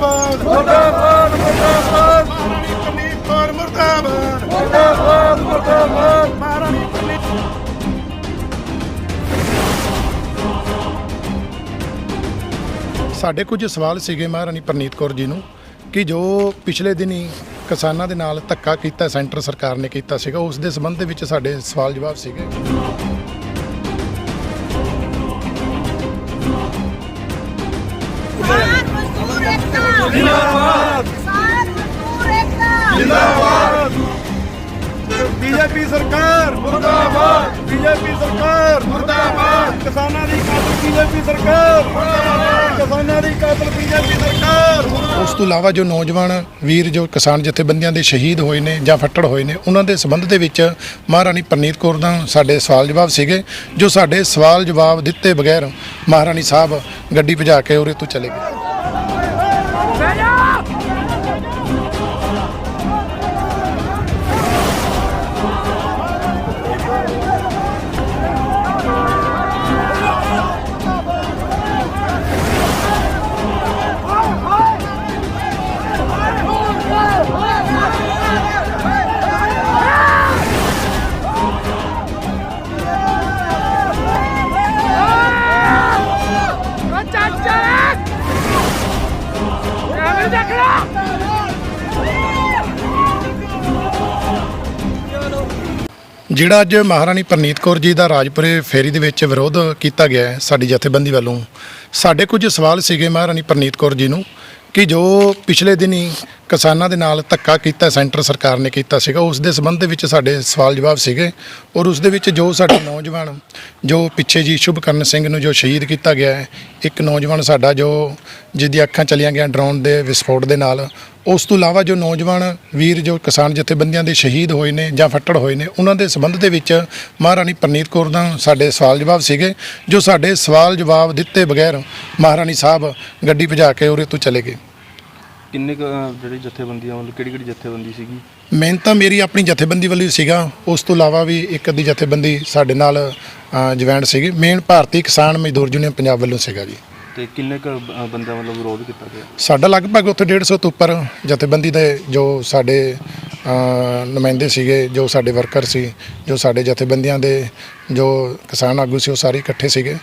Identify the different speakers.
Speaker 1: ਮੁਰਦਾਬਾਦ ਮੁਰਦਾਬਾਦ ਮੁਰਦਾਬਾਦ। ਮਹਾਰਾਣੀ ਪ੍ਰਨੀਤ ਕੌਰ ਮੁਰਦਾਬਾਦ। ਮੁਰਦਾਬਾਦ ਮੁਰਦਾਬਾਦ। ਮਹਾਰਾਣੀ ਪ੍ਰਨੀਤ ਸਾਡੇ ਕੁਝ ਸਵਾਲ ਸੀਗੇ ਮਹਾਰਾਣੀ ਪ੍ਰਨੀਤ ਕੌਰ ਜੀ ਨੂੰ ਕਿ ਜੋ ਪਿਛਲੇ ਦਿਨੀ ਕਿਸਾਨਾਂ ਦੇ ਨਾਲ ਧੱਕਾ ਕੀਤਾ ਸੈਂਟਰ ਸਰਕਾਰ ਨੇ ਕੀਤਾ ਸੀਗਾ ਉਸ ਦੇ ਸੰਬੰਧ ਦੇ ਵਿੱਚ ਸਾਡੇ ਸਵਾਲ ਜਵਾਬ ਸੀਗੇ।
Speaker 2: ਏਕਤਾ ਜਿੰਦਾਬਾਦ ਕਿਸਾਨ ਮਜ਼ਦੂਰ ਏਕਤਾ
Speaker 1: ਜਿੰਦਾਬਾਦ ਬੀਜੇਪੀ ਸਰਕਾਰ ਮੁਰਦਾਬਾਦ ਬੀਜੇਪੀ ਸਰਕਾਰ ਮੁਰਦਾਬਾਦ ਕਿਸਾਨਾਂ ਕਿਸਾਨਾਂ ਦੀ ਕਾਤਲ ਬੀਜੇਪੀ ਸਰਕਾਰ ਉਸ ਤੋਂ ਇਲਾਵਾ ਜੋ ਨੌਜਵਾਨ ਵੀਰ ਜੋ ਕਿਸਾਨ ਜਥੇਬੰਦੀਆਂ ਦੇ ਸ਼ਹੀਦ ਹੋਏ ਨੇ ਜਾਂ ਫੱਟੜ ਹੋਏ ਨੇ ਉਹਨਾਂ ਦੇ ਸੰਬੰਧ ਦੇ ਵਿੱਚ ਮਹਾਰਾਣੀ ਪਰਨੀਤ ਕੌਰ ਦਾ ਸਾਡੇ ਸਵਾਲ ਜਵਾਬ ਸੀਗੇ ਜੋ ਸਾਡੇ ਸਵਾਲ ਜਵਾਬ ਦਿੱਤੇ ਬਗੈਰ ਮਹਾਰਾਣੀ ਸਾਹਿਬ ਗੱਡੀ ਭਜਾ ਕੇ ਉਰੇ ਤੋਂ ਚਲੇ ਗਏ
Speaker 3: ਐਵੇਂ ਦੇਖਣਾ
Speaker 1: ਜਿਹੜਾ ਅੱਜ ਮਹਾਰਾਣੀ ਪ੍ਰਨੀਤ ਕੌਰ ਜੀ ਦਾ ਰਾਜਪੁਰੇ ਫੇਰੀ ਦੇ ਵਿੱਚ ਵਿਰੋਧ ਕੀਤਾ ਗਿਆ ਹੈ ਸਾਡੀ ਜਥੇਬੰਦੀ ਵੱਲੋਂ, ਸਾਡੇ ਕੁਝ ਸਵਾਲ ਸੀਗੇ ਮਹਾਰਾਣੀ ਪ੍ਰਨੀਤ ਕੌਰ ਜੀ ਨੂੰ ਕਿ ਜੋ ਪਿਛਲੇ ਦਿਨੀ ਕਿਸਾਨਾਂ ਦੇ ਨਾਲ ਧੱਕਾ ਕੀਤਾ, ਸੈਂਟਰ ਸਰਕਾਰ ਨੇ ਕੀਤਾ ਸੀਗਾ। ਉਸ ਦੇ ਸੰਬੰਧ ਦੇ ਵਿੱਚ ਸਾਡੇ ਸਵਾਲ ਜਵਾਬ ਸੀਗੇ ਔਰ ਉਸ ਦੇ ਵਿੱਚ ਜੋ ਸਾਡੇ ਨੌਜਵਾਨ, ਜੋ ਪਿੱਛੇ ਜੀ ਸ਼ੁਭਕਰਨ ਸਿੰਘ ਨੂੰ ਜੋ ਸ਼ਹੀਦ ਕੀਤਾ ਗਿਆ ਹੈ, ਇੱਕ ਨੌਜਵਾਨ ਸਾਡਾ ਜੋ ਜਿਹਦੀ ਅੱਖਾਂ ਚਲੀਆਂ ਗਈਆਂ ਡਰੋਨ ਦੇ ਵਿਸਫੋਟ ਦੇ ਨਾਲ, ਉਸ ਤੋਂ ਇਲਾਵਾ ਜੋ ਨੌਜਵਾਨ ਵੀਰ, ਜੋ ਕਿਸਾਨ ਜਥੇਬੰਦੀਆਂ ਦੇ ਸ਼ਹੀਦ ਹੋਏ ਨੇ ਜਾਂ ਫੱਟੜ ਹੋਏ ਨੇ, ਉਹਨਾਂ ਦੇ ਸੰਬੰਧ ਦੇ ਵਿੱਚ ਮਹਾਰਾਣੀ ਪ੍ਰਨੀਤ ਕੌਰ ਦਾ ਸਾਡੇ ਸਵਾਲ ਜਵਾਬ ਸੀਗੇ, ਜੋ ਸਾਡੇ ਸਵਾਲ ਜਵਾਬ ਦਿੱਤੇ ਬਗੈਰ ਮਹਾਰਾਣੀ ਸਾਹਿਬ ਗੱਡੀ ਭਜਾ ਕੇ ਉਰੇ ਤੋਂ ਚਲੇ ਗਏ।
Speaker 4: ਕਿੰਨੇ ਕੁ, ਅਹ, ਜਿਹੜੀ ਜਥੇਬੰਦੀਆਂ ਵੱਲੋਂ ਕਿਹੜੀ ਕਿਹੜੀ ਜਥੇਬੰਦੀ ਸੀਗੀ?
Speaker 1: ਮੇਨ ਤਾਂ ਮੇਰੀ ਆਪਣੀ ਜਥੇਬੰਦੀ ਵੱਲੋਂ ਹੀ ਸੀਗਾ। ਉਸ ਤੋਂ ਇਲਾਵਾ ਵੀ ਇੱਕ ਅੱਧੀ ਜਥੇਬੰਦੀ ਸਾਡੇ ਨਾਲ ਜੁਆਇੰਟ ਸੀਗੀ। ਮੇਨ ਭਾਰਤੀ ਕਿਸਾਨ ਮਜ਼ਦੂਰ ਯੂਨੀਅਨ ਪੰਜਾਬ ਵੱਲੋਂ ਸੀਗਾ ਜੀ।
Speaker 4: ਤੇ ਕਿੰਨੇ ਕੁ ਬੰਦਿਆਂ ਵੱਲੋਂ ਵਿਰੋਧ ਕੀਤਾ ਗਿਆ?
Speaker 1: ਸਾਡਾ ਲਗਭਗ ਉੱਥੇ 150 ਤੋਂ ਉੱਪਰ ਜਥੇਬੰਦੀ ਦੇ ਜੋ ਸਾਡੇ ਅ, ਨੁਮਾਇੰਦੇ ਸੀਗੇ ਜੋ ਸਾਡੇ ਵਰਕਰ ਸੀ ਜੋ ਸਾਡੇ ਜਥੇਬੰਦੀਆਂ ਦੇ ਜੋ ਕਿਸਾਨ ਆਗੂ ਸੀ ਉਹ ਸਾਰੇ ਇਕੱਠੇ ਸੀਗੇ।